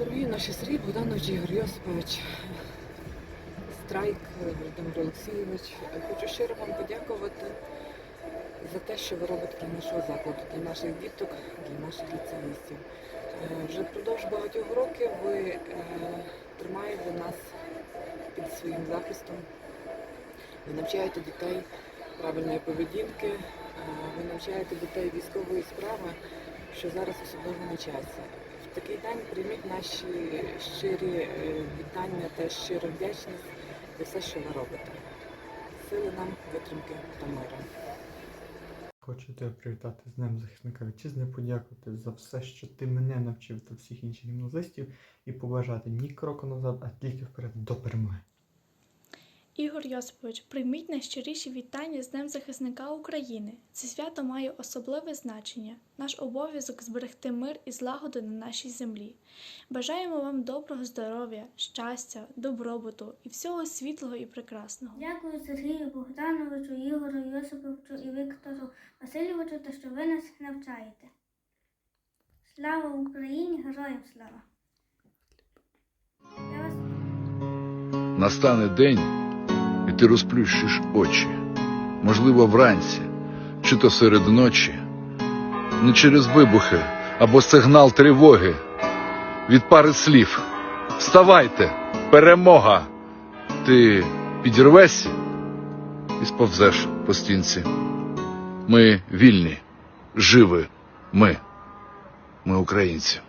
Дорогі наші Сергій Богданович Ігор Йосипович, Страйк Володимир Олексійович, хочу щиро вам подякувати за те, що ви робите для нашого закладу, для наших діток, для наших ліцеїстів. Е, Вже впродовж багатьох років ви е, тримаєте нас під своїм захистом. Ви навчаєте дітей правильної поведінки, е, ви навчаєте дітей військової справи, що зараз особливо на часі. Такий день прийміть наші щирі е, вітання та щиру вдячність за все, що ви робите. Сили нам, витримки та миру. Хочу тебе привітати з Днем захисника вітчизни, подякувати за все, що ти мене навчив та всіх інших гімназистів, і побажати ні кроку назад, а тільки вперед до перемоги. Ігор Йосипович, прийміть найщиріші вітання з Днем захисника України. Це свято має особливе значення, наш обов'язок зберегти мир і злагоду на нашій землі. Бажаємо вам доброго здоров'я, щастя, добробуту і всього світлого і прекрасного. Дякую Сергію Богдановичу, Ігору Йосиповичу і Віктору Васильовичу, та що ви нас навчаєте. Слава Україні! Героям слава! Я вас Настане день, ти розплющиш очі, можливо, вранці, чи то серед ночі, не через вибухи або сигнал тривоги, від пари слів. Вставайте, перемога! Ти підірвешся і сповзеш по стінці. Ми вільні, живі, ми, ми українці.